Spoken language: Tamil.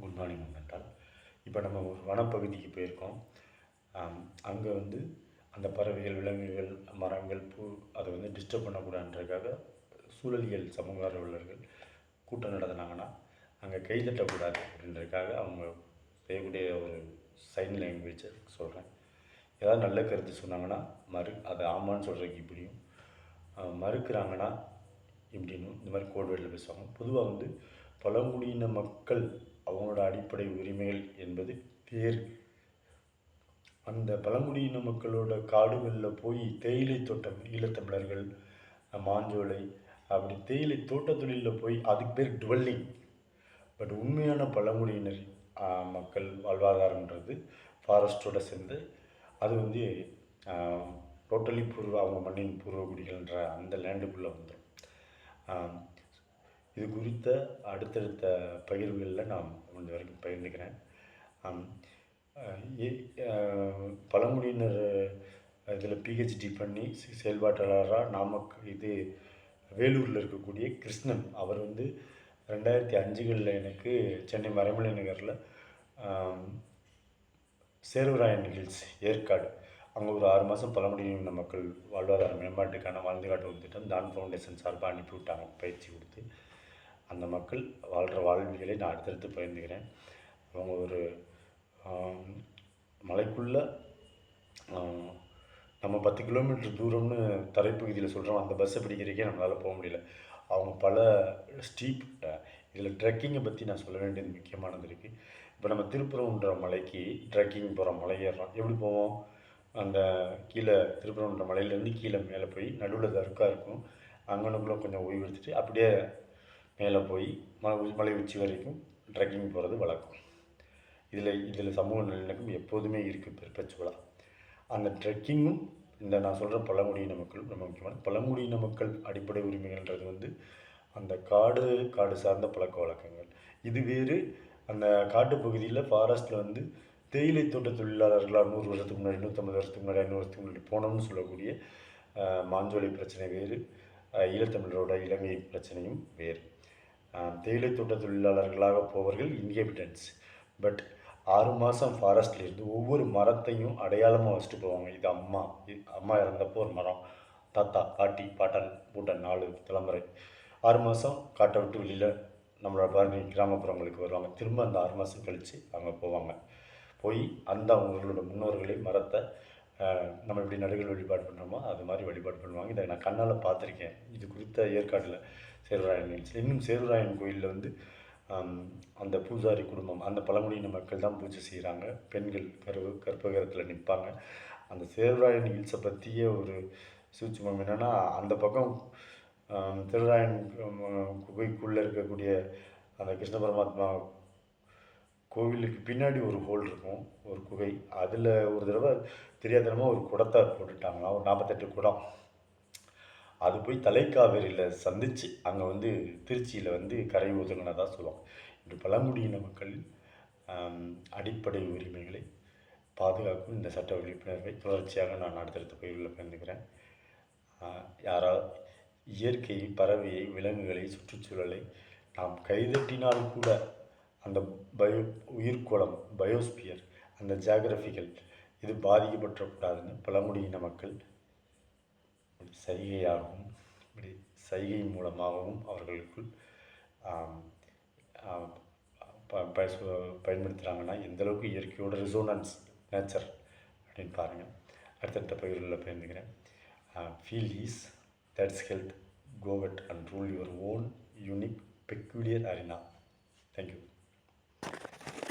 குட் மார்னிங் மென்டால் இப்போ நம்ம ஒரு வனப்பகுதிக்கு போயிருக்கோம். அங்கே வந்து அந்த பறவைகள் விலங்குகள் மரங்கள் பூ அதை வந்து டிஸ்டர்ப் பண்ணக்கூடாதுன்றதுக்காக சூழலியல் சமூக ஆர்வலர்கள் கூட்டம் நடத்துனாங்கன்னா அங்கே கை தட்டக்கூடாது அப்படின்றதுக்காக அவங்க செய்யக்கூடிய ஒரு சைன் லாங்குவேஜை சொல்கிறேன் ஏதாவது நல்ல கருத்து சொன்னாங்கன்னா மறு அதை ஆமான்னு சொல்கிறதுக்கு இப்படியும் மறுக்கிறாங்கன்னா இப்படின்னு இந்த மாதிரி கோட்வேர்டில் பேசுவாங்க. பொதுவாக வந்து பழங்குடியின மக்கள் அவங்களோட அடிப்படை உரிமைகள் என்பது பேர் அந்த பழங்குடியின மக்களோட காடுகளில் போய் தேயிலை தோட்டம் ஈழத்தமிழர்கள் மாஞ்சோலை அப்படி தேயிலை தோட்ட தொழிலில் போய் அதுக்கு பேர் டுவெல்லிங். பட் உண்மையான பழங்குடியினர் மக்கள் வாழ்வாதாரம்ன்றது ஃபாரஸ்ட்டோட சேர்ந்து அது வந்து டோட்டலி பூர்வ அவங்க மண்ணின் பூர்வகுடிகள்ன்ற அந்த லேண்டுக்குள்ளே வந்துடும் இது குறித்த அடுத்தடுத்த பகிர்வுகளில் நான் முடிஞ்ச வரைக்கும் பகிர்ந்துக்கிறேன். ஏ- பழங்குடியினர் இதில் பிஹெச்டி பண்ணி செயல்பாட்டாளராக நாமக்கல் இது வேலூரில் இருக்கக்கூடிய கிருஷ்ணன். அவர் வந்து ரெண்டாயிரத்தி அஞ்சுகளில் எனக்கு சென்னை மறைமலை நகரில் சேர்வராயன் ஹில்ஸ் ஏற்காடு. அங்கே ஒரு ஆறு மாதம் பழங்குடியின மக்கள் வாழ்வாதார மேம்பாட்டுக்கான வாழ்ந்து காட்டும் திட்டம் தான் ஃபவுண்டேஷன் சார்பாக அனுப்பி விட்டாங்க பயிற்சி கொடுத்து அந்த மக்கள் வாழ்கிற வாழ்வியலை நான் அடுத்தடுத்து பயந்துகிறேன் அவங்க ஒரு மலைக்குள்ளே மலைக்குள்ள நம்ம பத்து கிலோமீட்டர் தூரம்னு தரைப்பகுதியில் சொல்கிறோம் அந்த பஸ்ஸை பிடிக்கிறதுக்கே நம்மளால் போக முடியல. அவங்க பல ஸ்டீப் இதில் ட்ரெக்கிங்கை பற்றி நான் சொல்ல வேண்டியது முக்கியமானது இருக்குது இப்போ நம்ம திருப்புறம்ன்ற மலைக்கு ட்ரெக்கிங் போகிறோம் மலை ஏறுறோம் எப்படி போவோம்? அந்த கீழே திருப்புறம்ன்ற மலையிலேருந்து கீழே மேலே போய் நடுவில் தர்க்கா இருக்கும். அங்கனுக்குள்ளே கொஞ்சம் ஓய்வு எடுத்துட்டு அப்படியே மேலே போய் மலை உச்சி- மலை உச்சி வரைக்கும் ட்ரெக்கிங் போகிறது வழக்கம். இதில் இதில் சமூக நல்லிணக்கம் எப்போதுமே இருக்குது பெர்பச்சுவலாக அந்த ட்ரெக்கிங்கும் இந்த நான் சொல்கிற பழங்குடியின மக்களும் ரொம்ப முக்கியமான பழங்குடியின மக்கள் அடிப்படை உரிமைகள்ன்றது வந்து அந்த காடு காடு சார்ந்த பழக்க வழக்கங்கள். இது வேறு அந்த காட்டுப்பகுதியில் ஃபாரஸ்ட்டில் வந்து தேயிலை தோட்ட தொழிலாளர்களாக நூறு வருஷத்துக்கு முன்னாடி நூற்றம்பது வருஷத்துக்கு முன்னாடி ஐநூறு வருஷத்துக்கு முன்னாடி போனோம்னு சொல்லக்கூடிய அஹ், மாஞ்சோலை பிரச்சனை வேறு ஈழத்தமிழரோட இலங்கை பிரச்சனையும் வேறு. தேயிலை தோட்ட தொழிலாளர்களாக போவர்கள் இன்ஹெபிட்டன்ஸ் பட் ஆறு மாதம் ஃபாரஸ்ட்லேருந்து ஒவ்வொரு மரத்தையும் அடையாளமாக வச்சுட்டு போவாங்க. இது அம்மா அம்மா இறந்தப்போ ஒரு மரம். தாத்தா பாட்டி பாட்டன் பூட்டன் நாலு தலைமுறை. ஆறு மாதம் காட்டை விட்டு வெளியில் நம்மளோட பாரதி கிராமப்புறங்களுக்கு வருவாங்க. திரும்ப அந்த ஆறு மாதம் கழித்து அங்கே போவாங்க. போய் அந்த அவங்களோட முன்னோர்களை மரத்தை நம்ம எப்படி நடுகள் வழிபாடு பண்ணுறோமோ அது மாதிரி வழிபாடு பண்ணுவாங்க. இதை நான் கண்ணால் பார்த்துருக்கேன். இது குறித்த ஏற்காட்டில் சேர்வராயன் நிகழ்ச்சி இன்னும் சேர்வராயன் கோயிலில் வந்து அந்த பூஜாரி குடும்பம் அந்த பழங்குடியின மக்கள் தான் பூஜை செய்கிறாங்க பெண்கள் கரு கற்பகரத்தில் நிற்பாங்க அந்த சேர்வராயன் ஹில்ஸை பற்றிய ஒரு சூட்சமம் என்னென்னா அந்த பக்கம் திருராயன் குகைக்குள்ளே இருக்கக்கூடிய அந்த கிருஷ்ண பரமாத்மா கோவிலுக்கு பின்னாடி ஒரு ஹோல் இருக்கும் ஒரு குகை. அதில் ஒரு தடவை தெரியாதனமாக ஒரு குடத்தை போட்டுட்டாங்களாம் ஒரு நாற்பத்தெட்டு குடம். அது போய் தலைக்காவேரியில் சந்தித்து அங்கே வந்து திருச்சியில் வந்து கரை ஒதுங்கினதாக சொல்லுவாங்க. இப்படி பழங்குடியின மக்கள் அடிப்படை உரிமைகளை பாதுகாக்கும் இந்த சட்ட விழிப்புணர்வை தொடர்ச்சியாக நான் அடுத்தடுத்த பயிர்களில் பகிர்ந்துக்கிறேன். ஆஹ், யாரா இயற்கையை பறவையை விலங்குகளை சுற்றுச்சூழலை நாம் கைதட்டினால் கூட அந்த பயோ உயிர்கோளம் பயோஸ்பியர் அந்த ஜியாகிரபிக்கல் இது பாதிக்கப்படக்கூடாதுன்னு பழங்குடியின மக்கள் சைகையாகவும் இப்படி சைகை மூலமாகவும் அவர்களுக்குள் ப- பயன்படுத்துகிறாங்கன்னா எந்தளவுக்கு இயற்கையோட ரிசோனன்ஸ் நேச்சர் அப்படின்னு பாருங்கள் அடுத்தடுத்த பகிர்களில் பயந்துக்கிறேன் feel is that's health covet and rule your own unique peculiar arena thank you